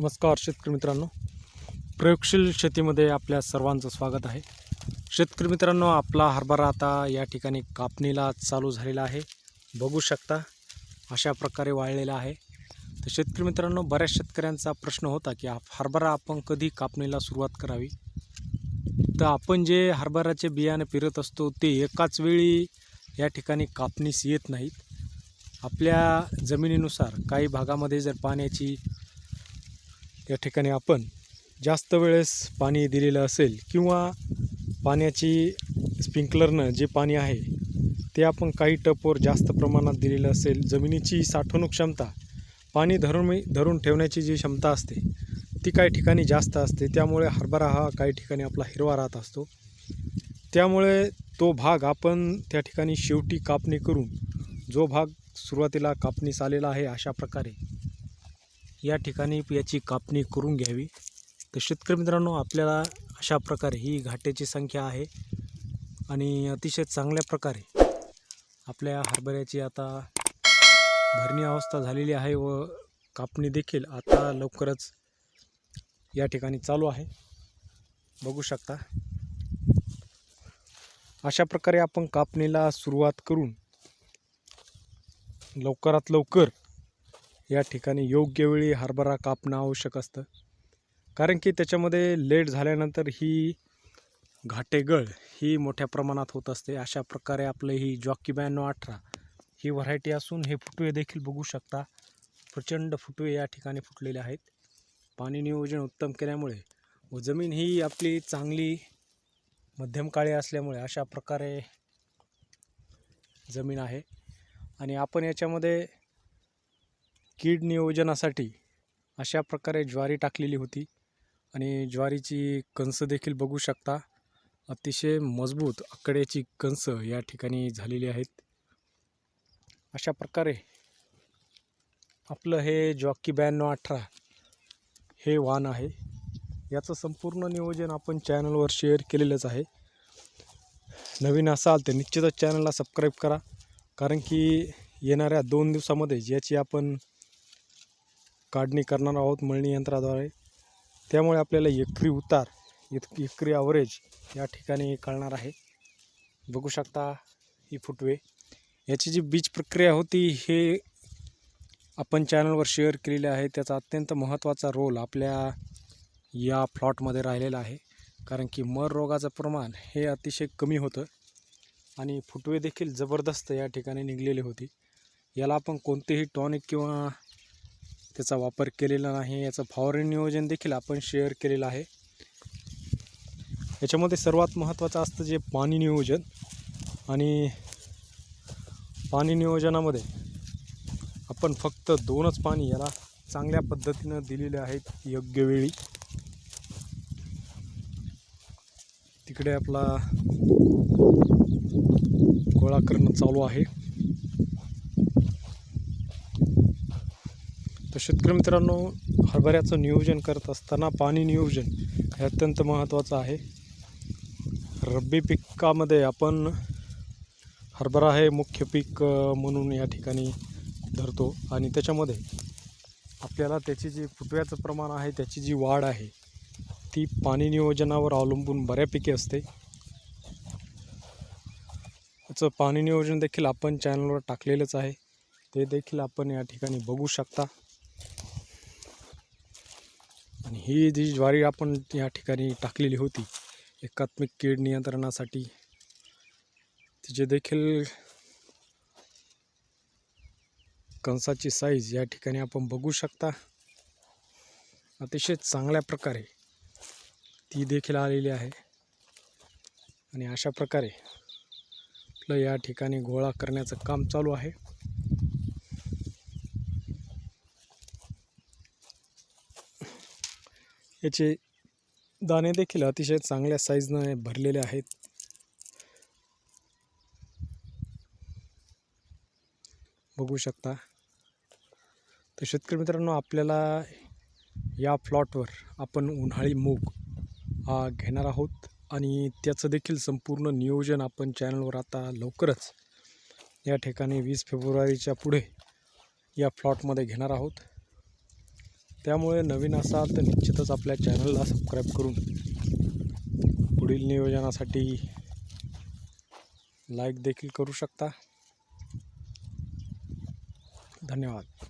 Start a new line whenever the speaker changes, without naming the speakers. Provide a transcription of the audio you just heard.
नमस्कार शेतकरी मित्रांनो. प्रयोगशील शेतीमध्ये आपल्या सर्वांचं स्वागत आहे. शेतकरी मित्रांनो आपला हरभरा आता या ठिकाणी कापणीला चालू झालेला आहे. बघू शकता अशा प्रकारे वाळलेला आहे. तर शेतकरी मित्रांनो बऱ्याच शेतकऱ्यांचा प्रश्न होता की हरभरा आपण कधी कापणीला सुरुवात करावी? तर आपण जे हरभऱ्याचे बियाणे पेरत असतो ते एकाच वेळी या ठिकाणी कापणीस येत नाहीत. आपल्या जमिनीनुसार काही भागामध्ये जर पाण्याची या ठिकाणी आपण जास्त वेळेस पाणी दिलेलं असेल किंवा पाण्याची स्प्रिंकलरनं जे पाणी आहे ते आपण काही टपवर जास्त प्रमाणात दिलेलं असेल जमिनीची साठवणूक क्षमता पाणी धरून धरून ठेवण्याची जी क्षमता असते ती काही ठिकाणी जास्त असते. त्यामुळे हरभरा हा काही ठिकाणी आपला हिरवा राहत असतो. त्यामुळे तो भाग आपण त्या ठिकाणी शेवटी कापणी करून जो भाग सुरुवातीला कापणीस आलेला आहे अशा प्रकारे या ठिकाणी याची कापणी करून घ्यावी. तर शेतकरी मित्रांनो आपल्याला अशा प्रकारे ही घाट्याची संख्या आहे आणि अतिशय चांगल्या प्रकारे आपल्या हरभऱ्याची आता भरणी अवस्था झालेली आहे व कापणी देखील आता लवकरच या ठिकाणी चालू आहे. बघू शकता. अशा प्रकारे आपण कापणीला सुरुवात करून लवकरात लवकर या ठिकाणी योग्य वेळी हरभरा कापणं आवश्यक असतं. कारण की त्याच्यामध्ये लेट झाल्यानंतर ही घाटेगळ ही मोठ्या प्रमाणात होत असते. अशा प्रकारे आपलं ही जॉकी ब्याण्णव अठरा ही व्हरायटी असून हे फुटवे देखील बघू शकता. प्रचंड फुटवे या ठिकाणी फुटलेले आहेत. पाणी नियोजन उत्तम केल्यामुळे व जमीन ही आपली चांगली मध्यम काळी असल्यामुळे अशा प्रकारे जमीन आहे. आणि आपण याच्यामध्ये कीड नियोजनासाठी अशा प्रकारे ज्वारी टाकलेली होती. आणि ज्वारीची कंस देखील बघू शकता. अतिशय मजबूत आकड्याची कंस या ठिकाणी झालेली आहेत. अशा प्रकारे आपलं हे जॉकी ब्याण्णव अठरा हे वाहन आहे. याचं संपूर्ण नियोजन आपण चॅनलवर शेअर केलेलंच आहे. नवीन असाल तर निश्चितच चॅनलला सबस्क्राईब करा. कारण की येणाऱ्या दोन दिवसामध्ये याची आपण काढणी करणार आहोत मळणी यंत्राद्वारे. त्यामुळे आपल्याला एकरी उतार इत एकरी ॲव्हरेज या ठिकाणी कळणार आहे. बघू शकता ही फुटवे. याची जी बीज प्रक्रिया होती हे आपण चॅनलवर शेअर केलेले आहे. त्याचा अत्यंत महत्त्वाचा रोल आपल्या या प्लॉटमध्ये राहिलेला आहे. कारण की मर रोगाचं प्रमाण हे अतिशय कमी होतं. आणि फुटवे देखील जबरदस्त या ठिकाणी निघलेले होती. याला आपण कोणतेही टॉनिक किंवा त्याचा वापर केलेला नाही याचं फवारणी नियोजन देखील आपण शेअर केलेलं आहे. याच्यामध्ये सर्वात महत्त्वाचं असतं जे पाणी नियोजन आणि पाणी नियोजनामध्ये आपण फक्त दोनच पाणी याला चांगल्या पद्धतीनं दिलेले आहेत योग्य वेळी. तिकडे आपला गोळा करणं चालू आहे. शेतकरी मित्रांनो हरभऱ्याचं नियोजन करत असताना पाणी नियोजन हे अत्यंत महत्त्वाचं आहे. रब्बी पिकामध्ये आपण हरभरा हे मुख्य पीक म्हणून या ठिकाणी धरतो आणि त्याच्यामध्ये आपल्याला त्याची जी फुटव्याचं प्रमाण आहे त्याची जी वाढ आहे ती पाणी नियोजनावर अवलंबून बऱ्यापैकी असते. त्याचं पाणी नियोजन देखील आपण चॅनलवर टाकलेलंच आहे. ते देखील आपण या ठिकाणी बघू शकता. आणि ही जी ज्वारी आपण या ठिकाणी टाकलेली होती एकात्मिक कीड नियंत्रणासाठी तिचे देखील कंसाची साईज या ठिकाणी आपण बघू शकता. अतिशय चांगल्या प्रकारे ती देखील आलेली आहे. आणि अशा प्रकारे आपलं या ठिकाणी गोळा करण्याचं काम चालू आहे. याचे दाणे देखील अतिशय चांगल्या साईजनं भरलेले आहेत. बघू शकता. तर शेतकरी मित्रांनो आपल्याला या प्लॉटवर आपण उन्हाळी मूग हा घेणार आहोत. आणि त्याचं देखील संपूर्ण नियोजन आपण चॅनलवर आता लवकरच या ठिकाणी वीस फेब्रुवारीच्या पुढे या प्लॉटमध्ये घेणार आहोत. त्यामुळे नवीन असाल तर निश्चितच आपल्या चॅनलला सबस्क्राईब करून पुढील नियोजनासाठी लाईक देखील करू शकता. धन्यवाद.